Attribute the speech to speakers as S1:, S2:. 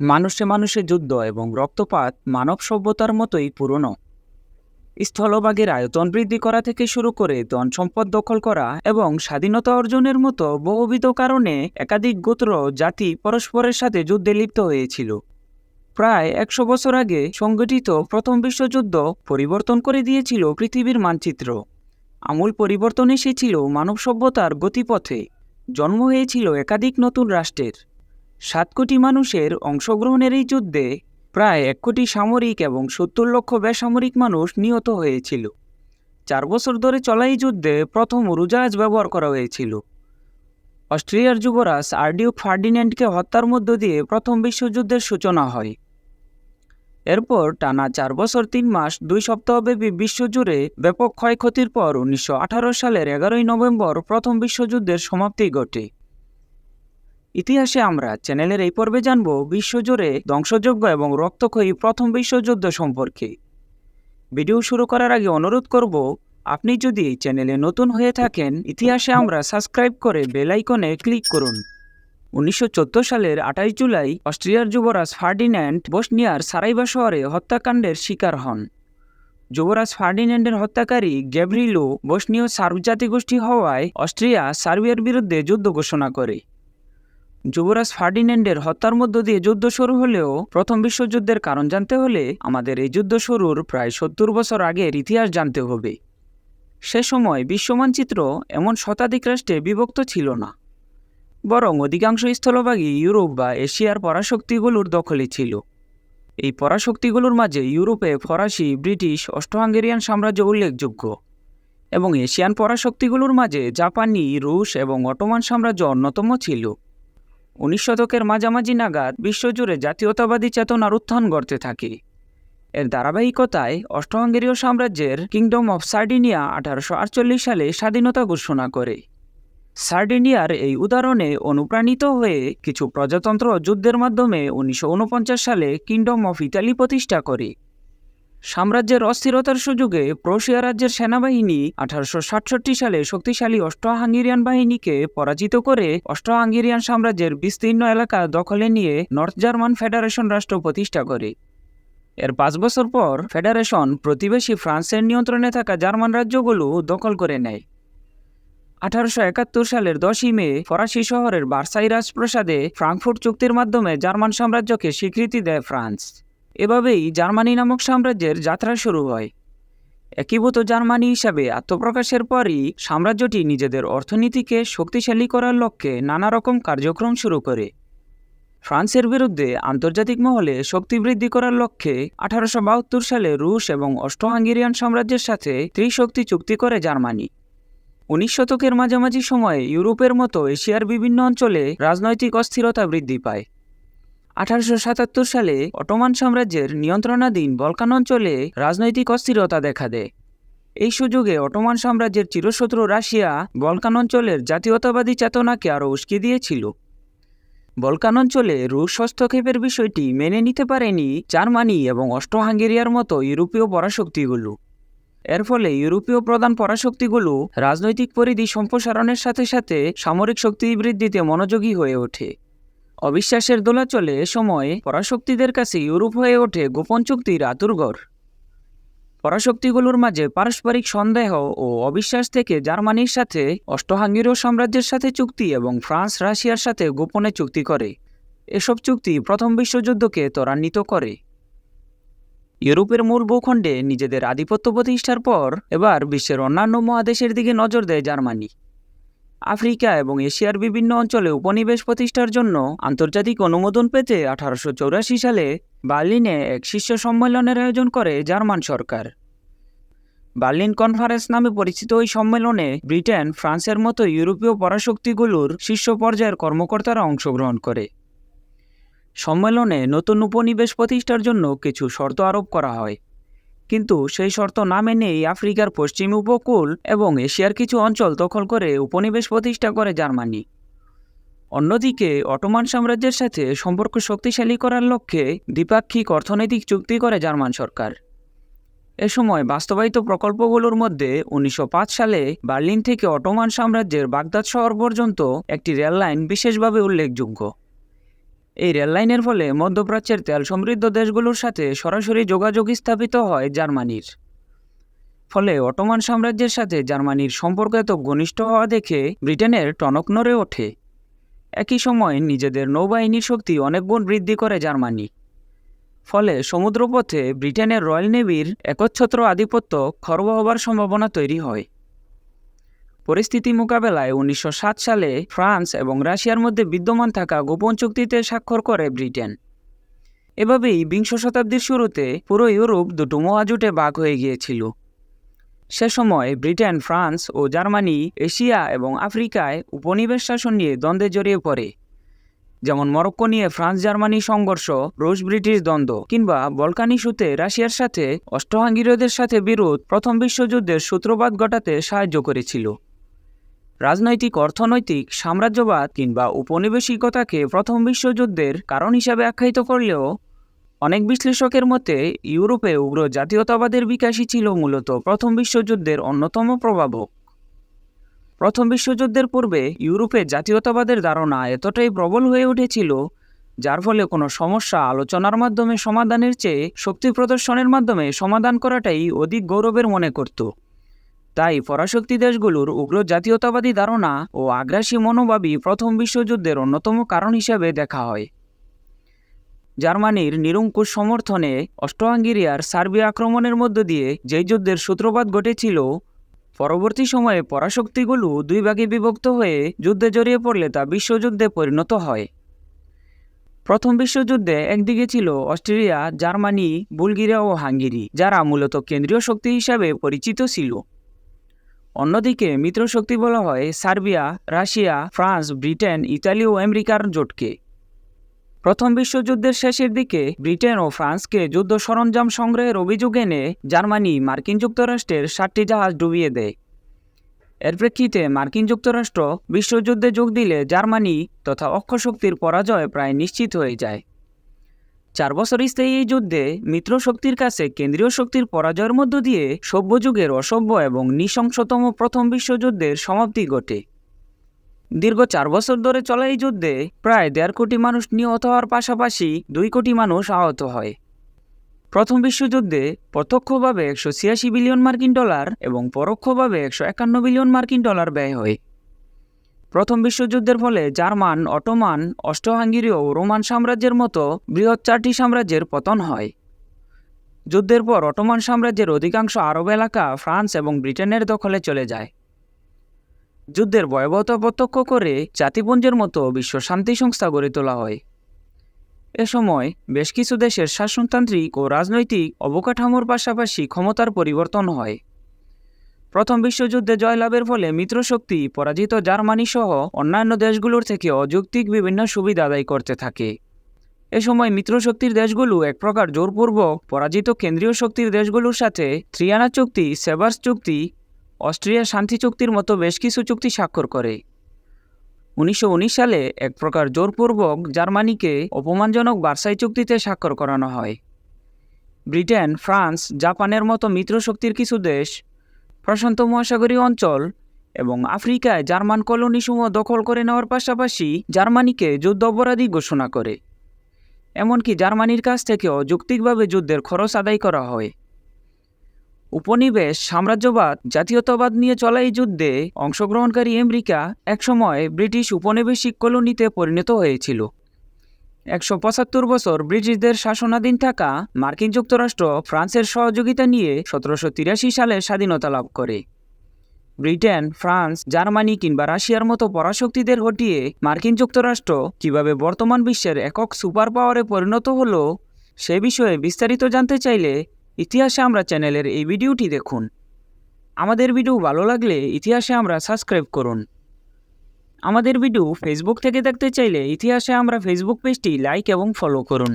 S1: মানুষে মানুষে যুদ্ধ এবং রক্তপাত মানব সভ্যতার মতোই পুরনো। স্থলভাগের আয়তন বৃদ্ধি করা থেকে শুরু করে ধন সম্পদ দখল করা এবং স্বাধীনতা অর্জনের মতো বহুবিধ কারণে একাধিক গোত্র, জাতি পরস্পরের সাথে যুদ্ধে লিপ্ত হয়েছিল। প্রায় একশো বছর আগে সংগঠিত প্রথম বিশ্বযুদ্ধ পরিবর্তন করে দিয়েছিল পৃথিবীর মানচিত্র। আমূল পরিবর্তন এসেছিল মানব সভ্যতার গতিপথে। জন্ম হয়েছিল একাধিক নতুন রাষ্ট্রের। সাত কোটি মানুষের অংশগ্রহণের এই যুদ্ধে প্রায় এক কোটি সামরিক এবং সত্তর লক্ষ বেসামরিক মানুষ নিহত হয়েছিল। চার বছর ধরে চলা এই যুদ্ধে প্রথম উড়োজাহাজ ব্যবহার করা হয়েছিল। অস্ট্রিয়ার যুবরাজ আর্ডিউক ফার্ডিন্যান্ডকে হত্যার মধ্য দিয়ে প্রথম বিশ্বযুদ্ধের সূচনা হয়। এরপর টানা চার বছর তিন মাস দুই সপ্তাহব্যাপী বিশ্বজুড়ে ব্যাপক ক্ষয়ক্ষতির পর উনিশশো আঠারো সালের এগারোই নভেম্বর প্রথম বিশ্বযুদ্ধের সমাপ্তি ঘটে। ইতিহাসে আমরা চ্যানেলের এই পর্বে জানব বিশ্বজুড়ে ধ্বংসযোগ্য এবং রক্তক্ষয়ী প্রথম বিশ্বযুদ্ধ সম্পর্কে। ভিডিও শুরু করার আগে অনুরোধ করব, আপনি যদি এই চ্যানেলে নতুন হয়ে থাকেন, ইতিহাসে আমরা সাবস্ক্রাইব করে বেল আইকনে ক্লিক করুন। উনিশশো চোদ্দ সালের আঠাশ জুলাই অস্ট্রিয়ার যুবরাজ ফার্ডিন্যান্ড বসনিয়ার সারাইবা শহরে হত্যাকাণ্ডের শিকার হন। যুবরাজ ফার্ডিন্যান্ডের হত্যাকারী গ্যাব্রিলো বসনীয় সার্ব জাতিগোষ্ঠী হওয়ায় অস্ট্রিয়া সার্বিয়ার বিরুদ্ধে যুদ্ধ ঘোষণা করে। যুবরাজ ফার্ডিন্যান্ডের হত্যার মধ্য দিয়ে যুদ্ধ শুরু হলেও প্রথম বিশ্বযুদ্ধের কারণ জানতে হলে আমাদের এই যুদ্ধ শুরুর প্রায় সত্তর বছর আগের ইতিহাস জানতে হবে। সে সময় বিশ্বমানচিত্র এমন শতাধিক রাষ্ট্রে বিভক্ত ছিল না। বরং অধিকাংশ স্থলভাগই ইউরোপ বা এশিয়ার পরাশক্তিগুলোর দখলে ছিল। এই পরাশক্তিগুলোর মাঝে ইউরোপে ফরাসি, ব্রিটিশ অস্ট্রো হাঙ্গেরিয়ান সাম্রাজ্য উল্লেখযোগ্য এবং এশিয়ান পরাশক্তিগুলোর মাঝে জাপানি, রুশ এবং অটোমান সাম্রাজ্য অন্যতম ছিল। উনিশ শতকের মাঝামাঝি নাগাদ বিশ্বজুড়ে জাতীয়তাবাদী চেতনার উত্থান ঘটতে থাকে। এর ধারাবাহিকতায় অস্ট্রো হাঙ্গেরীয় সাম্রাজ্যের কিংডম অফ সার্ডিনিয়া আঠারোশো আটচল্লিশ সালে স্বাধীনতা ঘোষণা করে। সার্ডিনিয়ার এই উদাহরণে অনুপ্রাণিত হয়ে কিছু প্রজাতন্ত্র যুদ্ধের মাধ্যমে উনিশশো ঊনপঞ্চাশ সালে কিংডম অফ ইতালি প্রতিষ্ঠা করে। সাম্রাজ্যের অস্থিরতার সুযোগে প্রশিয়া রাজ্যের সেনাবাহিনী আঠারোশো সাতষট্টি সালে শক্তিশালী অস্ট্রো হাঙ্গেরিয়ান বাহিনীকে পরাজিত করে অস্ট্রো হাঙ্গেরিয়ান সাম্রাজ্যের বিস্তীর্ণ এলাকা দখলে নিয়ে নর্থ জার্মান ফেডারেশন রাষ্ট্র প্রতিষ্ঠা করে। এর পাঁচ বছর পর ফেডারেশন প্রতিবেশী ফ্রান্সের নিয়ন্ত্রণে থাকা জার্মান রাজ্যগুলো দখল করে নেয়। আঠারোশো একাত্তর সালের দশই মে ফরাসি শহরের বার্সাই রাজপ্রসাদে ফ্রাঙ্কফুর্ট চুক্তির মাধ্যমে জার্মান সাম্রাজ্যকে স্বীকৃতি দেয় ফ্রান্স। এভাবেই জার্মানি নামক সাম্রাজ্যের যাত্রা শুরু হয়। একীভূত জার্মানি হিসাবে আত্মপ্রকাশের পরই সাম্রাজ্যটি নিজেদের অর্থনীতিকে শক্তিশালী করার লক্ষ্যে নানা রকম কার্যক্রম শুরু করে। ফ্রান্সের বিরুদ্ধে আন্তর্জাতিক মহলে শক্তি বৃদ্ধি করার লক্ষ্যে আঠারোশো বাহাত্তর সালে রুশ এবং অস্ট্রো হাঙ্গেরিয়ান সাম্রাজ্যের সাথে ত্রিশক্তি চুক্তি করে জার্মানি। উনিশ শতকের মাঝামাঝি সময়ে ইউরোপের মতো এশিয়ার বিভিন্ন অঞ্চলে রাজনৈতিক অস্থিরতা বৃদ্ধি পায়। আঠারোশো সাতাত্তর সালে অটোমান সাম্রাজ্যের নিয়ন্ত্রণাধীন বলকান অঞ্চলে রাজনৈতিক অস্থিরতা দেখা দেয়। এই সুযোগে অটোমান সাম্রাজ্যের চিরশত্রু রাশিয়া বলকান অঞ্চলের জাতীয়তাবাদী চেতনাকে আরও উস্কে দিয়েছিল। বলকান অঞ্চলে রুশ হস্তক্ষেপের বিষয়টি মেনে নিতে পারেনি জার্মানি এবং অস্ট্রো হাঙ্গেরিয়ার মতো ইউরোপীয় পরাশক্তিগুলো। এর ফলে ইউরোপীয় প্রধান পরাশক্তিগুলো রাজনৈতিক পরিধি সম্প্রসারণের সাথে সাথে সামরিক শক্তি বৃদ্ধিতে মনোযোগী হয়ে ওঠে। অবিশ্বাসের দোলাচলে এ সময় পরাশক্তিদের কাছে ইউরোপ হয়ে ওঠে গোপন চুক্তির আতুরঘর পরাশক্তিগুলোর মাঝে পারস্পরিক সন্দেহ ও অবিশ্বাস থেকে জার্মানির সাথে অষ্টহাঙ্গীয় সাম্রাজ্যের সাথে চুক্তি এবং ফ্রান্স, রাশিয়ার সাথে গোপনে চুক্তি করে। এসব চুক্তি প্রথম বিশ্বযুদ্ধকে ত্বরান্বিত করে। ইউরোপের মূল ভূখণ্ডে নিজেদের আধিপত্য প্রতিষ্ঠার পর এবার বিশ্বের অন্যান্য মহাদেশের দিকে নজর দেয় জার্মানি। আফ্রিকা এবং এশিয়ার বিভিন্ন অঞ্চলে উপনিবেশ প্রতিষ্ঠার জন্য আন্তর্জাতিক অনুমোদন পেতে আঠারোশো চৌরাশি সালে বার্লিনে এক শীর্ষ সম্মেলনের আয়োজন করে জার্মান সরকার। বার্লিন কনফারেন্স নামে পরিচিত ওই সম্মেলনে ব্রিটেন, ফ্রান্সের মতো ইউরোপীয় পরাশক্তিগুলোর শীর্ষ পর্যায়ের কর্মকর্তারা অংশগ্রহণ করে। সম্মেলনে নতুন উপনিবেশ প্রতিষ্ঠার জন্য কিছু শর্ত আরোপ করা হয়। কিন্তু সেই শর্ত না মেনেই আফ্রিকার পশ্চিম উপকূল এবং এশিয়ার কিছু অঞ্চল দখল করে উপনিবেশ প্রতিষ্ঠা করে জার্মানি। অন্যদিকে, অটোমান সাম্রাজ্যের সাথে সম্পর্ক শক্তিশালী করার লক্ষ্যে দ্বিপাক্ষিক অর্থনৈতিক চুক্তি করে জার্মান সরকার। এ সময় বাস্তবায়িত প্রকল্পগুলোর মধ্যে উনিশশো পাঁচ সালে বার্লিন থেকে অটোমান সাম্রাজ্যের বাগদাদ শহর পর্যন্ত একটি রেললাইন বিশেষভাবে উল্লেখযোগ্য। এই রেললাইনের ফলে মধ্যপ্রাচ্যের তেল সমৃদ্ধ দেশগুলোর সাথে সরাসরি যোগাযোগ স্থাপিত হয় জার্মানির। ফলে অটোমান সাম্রাজ্যের সাথে জার্মানির সম্পর্ক এত ঘনিষ্ঠ হওয়া দেখে ব্রিটেনের টনক নড়ে ওঠে। একই সময় নিজেদের নৌবাহিনীর শক্তি অনেক গুণ বৃদ্ধি করে জার্মানি। ফলে সমুদ্রপথে ব্রিটেনের রয়্যাল নেভির একচ্ছত্র আধিপত্য খর্ব হবার সম্ভাবনা তৈরি হয়। পরিস্থিতি মোকাবেলায় উনিশশো সাত সালে ফ্রান্স এবং রাশিয়ার মধ্যে বিদ্যমান থাকা গোপন চুক্তিতে স্বাক্ষর করে ব্রিটেন। এভাবেই বিংশ শতাব্দীর শুরুতে পুরো ইউরোপ দুটো মহাজোটে ভাগ হয়ে গিয়েছিল। সে সময় ব্রিটেন, ফ্রান্স ও জার্মানি এশিয়া এবং আফ্রিকায় উপনিবেশ শাসন নিয়ে দ্বন্দ্বে জড়িয়ে পড়ে। যেমন মরক্কো নিয়ে ফ্রান্স জার্মানি সংঘর্ষ রুশ ব্রিটিশ দ্বন্দ্ব কিংবা বলকান ইস্যুতে রাশিয়ার সাথে অষ্টহাঙ্গীয়দের সাথে বিরোধ প্রথম বিশ্বযুদ্ধের সূত্রপাত ঘটাতে সাহায্য করেছিল। রাজনৈতিক, অর্থনৈতিক, সাম্রাজ্যবাদ কিংবা উপনিবেশিকতাকে প্রথম বিশ্বযুদ্ধের কারণ হিসাবে আখ্যায়িত করলেও অনেক বিশ্লেষকের মতে ইউরোপে উগ্র জাতীয়তাবাদের বিকাশই ছিল মূলত প্রথম বিশ্বযুদ্ধের অন্যতম প্রভাবক। প্রথম বিশ্বযুদ্ধের পূর্বে ইউরোপে জাতীয়তাবাদের ধারণা এতটাই প্রবল হয়ে উঠেছিল, যার ফলে কোনো সমস্যা আলোচনার মাধ্যমে সমাধানের চেয়ে শক্তি প্রদর্শনের মাধ্যমে সমাধান করাটাই অধিক গৌরবের মনে করত। তাই পরাশক্তি দেশগুলোর উগ্র জাতীয়তাবাদী ধারণা ও আগ্রাসী মনোভাবই প্রথম বিশ্বযুদ্ধের অন্যতম কারণ হিসাবে দেখা হয়। জার্মানির নিরঙ্কুশ সমর্থনে অস্ট্রো-হাঙ্গেরিয়ার সার্বিয়া আক্রমণের মধ্য দিয়ে যেই যুদ্ধের সূত্রপাত ঘটেছিল, পরবর্তী সময়ে পরাশক্তিগুলো দুই ভাগে বিভক্ত হয়ে যুদ্ধে জড়িয়ে পড়লে তা বিশ্বযুদ্ধে পরিণত হয়। প্রথম বিশ্বযুদ্ধে একদিকে ছিল অস্ট্রেলিয়া জার্মানি, বুলগেরিয়া ও হাঙ্গেরি, যারা মূলত কেন্দ্রীয় শক্তি হিসাবে পরিচিত ছিল। অন্যদিকে মিত্রশক্তি বলা হয় Serbia, Russia, France, Britain, Italy ও আমেরিকার জোটকে। প্রথম বিশ্বযুদ্ধের শেষের দিকে ব্রিটেন ও ফ্রান্সকে যুদ্ধ সরঞ্জাম সংগ্রহের অভিযোগ এনে জার্মানি মার্কিন যুক্তরাষ্ট্রের সাতটি জাহাজ ডুবিয়ে দেয়। এর প্রেক্ষিতে মার্কিন যুক্তরাষ্ট্র বিশ্বযুদ্ধে যোগ দিলে জার্মানি তথা অক্ষশক্তির পরাজয় প্রায় নিশ্চিত হয়ে যায়। চার বছর স্থায়ী এই যুদ্ধে মিত্র শক্তির কাছে কেন্দ্রীয় শক্তির পরাজয়ের মধ্য দিয়ে সভ্যযুগের অসভ্য এবং নৃশংসতম প্রথম বিশ্বযুদ্ধের সমাপ্তি ঘটে। দীর্ঘ চার বছর ধরে চলা এই যুদ্ধে প্রায় দেড় কোটি মানুষ নিহত হওয়ার পাশাপাশি দুই কোটি মানুষ আহত হয়। প্রথম বিশ্বযুদ্ধে প্রত্যক্ষভাবে একশো ছিয়াশি বিলিয়ন মার্কিন ডলার এবং পরোক্ষভাবে একশো একান্ন বিলিয়ন মার্কিন ডলার ব্যয় হয়। প্রথম বিশ্বযুদ্ধের ফলে জার্মান, অটোমান, অষ্টহাঙ্গেরীয় রোমান সাম্রাজ্যের মতো বৃহৎ চারটি সাম্রাজ্যের পতন হয়। যুদ্ধের পর অটোমান সাম্রাজ্যের অধিকাংশ আরব এলাকা ফ্রান্স এবং ব্রিটেনের দখলে চলে যায়। যুদ্ধের ভয়াবহতা প্রত্যক্ষ করে জাতিপুঞ্জের মতো বিশ্ব শান্তি সংস্থা গড়ে তোলা হয়। এ সময় বেশ কিছু দেশের শাসনতান্ত্রিক ও রাজনৈতিক অবকাঠামোর পাশাপাশি ক্ষমতার পরিবর্তন হয়। প্রথম বিশ্বযুদ্ধে জয়লাভের ফলে মিত্রশক্তি, পরাজিত জার্মানি সহ অন্যান্য দেশগুলোর থেকে অযৌক্তিক বিভিন্ন সুবিধা আদায় করতে থাকে। এ সময় মিত্রশক্তির দেশগুলো এক প্রকার জোরপূর্বক পরাজিত কেন্দ্রীয় শক্তির দেশগুলোর সাথে ত্রিয়ানা চুক্তি, সেভার্স চুক্তি অস্ট্রিয়া শান্তি চুক্তির মতো বেশ কিছু চুক্তি স্বাক্ষর করে। উনিশশো উনিশ সালে এক প্রকার জোরপূর্বক জার্মানিকে অপমানজনক বার্সাই চুক্তিতে স্বাক্ষর করানো হয়। ব্রিটেন, ফ্রান্স, জাপানের মতো মিত্রশক্তির কিছু দেশ প্রশান্ত মহাসাগরীয় অঞ্চল এবং আফ্রিকায় জার্মান কলোনিসমূহ দখল করে নেওয়ার পাশাপাশি জার্মানিকে যুদ্ধ অপরাধী ঘোষণা করে। এমনকি জার্মানির কাছ থেকেও যৌক্তিকভাবে যুদ্ধের খরচ আদায় করা হয়। উপনিবেশ, সাম্রাজ্যবাদ, জাতীয়তাবাদ নিয়ে চলা এই যুদ্ধে অংশগ্রহণকারী আমেরিকা একসময় ব্রিটিশ উপনিবেশিক কলোনিতে পরিণত হয়েছিল। একশো পঁচাত্তর বছর ব্রিটিশদের শাসনাধীন থাকা মার্কিন যুক্তরাষ্ট্র ফ্রান্সের সহযোগিতা নিয়ে সতেরোশো তিরাশি সালে স্বাধীনতা লাভ করে। ব্রিটেন, ফ্রান্স, জার্মানি কিংবা রাশিয়ার মতো পরাশক্তিদের হটিয়ে মার্কিন যুক্তরাষ্ট্র কীভাবে বর্তমান বিশ্বের একক সুপার পাওয়ারে পরিণত হলো, সে বিষয়ে বিস্তারিত জানতে চাইলে ইতিহাসে আমরা চ্যানেলের এই ভিডিওটি দেখুন। আমাদের ভিডিও ভালো লাগলে ইতিহাসে আমরা সাবস্ক্রাইব করুন। আমাদের ভিডিও ফেসবুক থেকে দেখতে চাইলে ইতিহাসে আমরা ফেসবুক পেজটি লাইক এবং ফলো করুন।